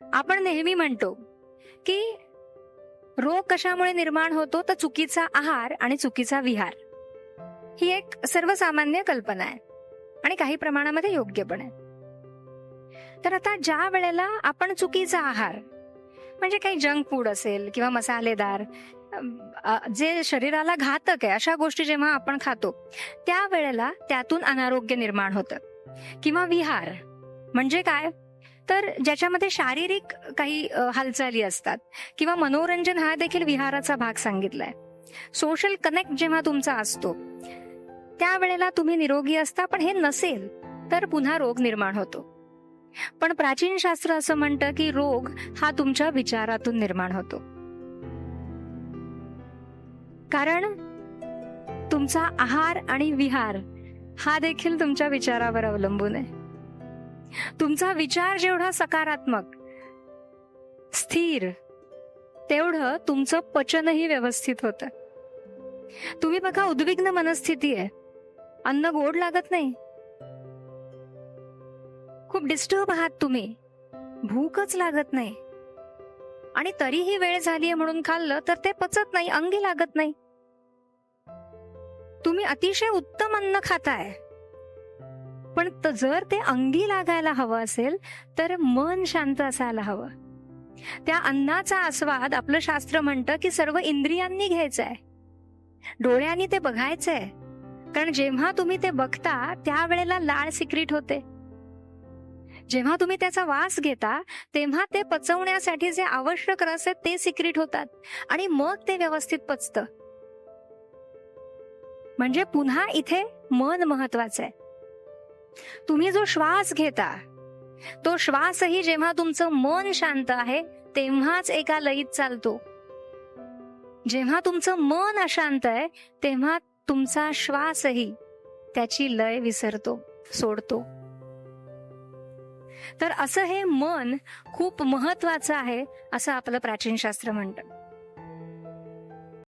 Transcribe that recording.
आपण नेहमी म्हणतो की रोग कशामुळे निर्माण होतो तर चुकीचा आहार आणि चुकीचा विहार. ही एक सर्वसामान्य कल्पना आहे आणि काही प्रमाणामध्ये योग्य पण आहे. तर आता ज्या वेळेला आपण चुकीचा आहार म्हणजे काही जंक फूड असेल किंवा मसालेदार जे शरीराला घातक आहे अशा गोष्टी जेव्हा आपण खातो त्या वेळेला त्यातून अनारोग्य निर्माण होतं. किंवा विहार म्हणजे काय? तर ज्याच्यामध्ये शारीरिक काही हालचाली असतात किंवा मनोरंजन हा देखील विहाराचा भाग सांगितलाय. सोशल कनेक्ट जेव्हा तुमचा असतो त्यावेळेला तुम्ही निरोगी असता पण हे नसेल तर पुन्हा रोग निर्माण होतो. पण प्राचीन शास्त्र असं म्हणतं की रोग हा तुमच्या विचारातून निर्माण होतो. कारण तुमचा आहार आणि विहार हा देखील तुमच्या विचारावर अवलंबून आहे. तुमचा विचार जेवढा सकारात्मक स्थिर तेवढं तुमचं पचनही व्यवस्थित होतं. तुम्ही बघा उद्विग्न मनस्थिती आहे. अन्न गोड लागत नाही. खूप डिस्टर्ब आहात तुम्ही. भूकच लागत नाही. आणि तरीही वेळ झालीये म्हणून खाल्लं तर ते पचत नाही अंगी लागत नाही. तुम्ही अतिशय उत्तम अन्न खाताय. पण जर ते अंगी लागायला हवं असेल तर मन शांत असायला हवं. त्या अन्नाचा आस्वाद आपलं शास्त्र म्हणतं की सर्व इंद्रियांनी घ्यायचा आहे डोळ्यांनी ते बघायचंय. कारण जेव्हा तुम्ही ते बघता त्यावेळेला लाळ सिक्रीट होते. जेव्हा तुम्ही त्याचा वास घेता तेव्हा ते पचवण्यासाठी जे आवश्यक रस आहेत ते सिक्रीट होतात आणि मग ते व्यवस्थित पचतं. म्हणजे पुन्हा इथे मन महत्वाचं आहे. तुम्ही जो श्वास घेता तो श्वासही जेव्हा तुमचं मन शांत आहे तेव्हाच एका लयीत चालतो. जेव्हा तुमचं मन अशांत आहे तेव्हा तुमचा श्वासही त्याची लय विसरतो सोडतो. तर असं हे मन खूप महत्वाचं आहे असं आपलं प्राचीन शास्त्र म्हणतं.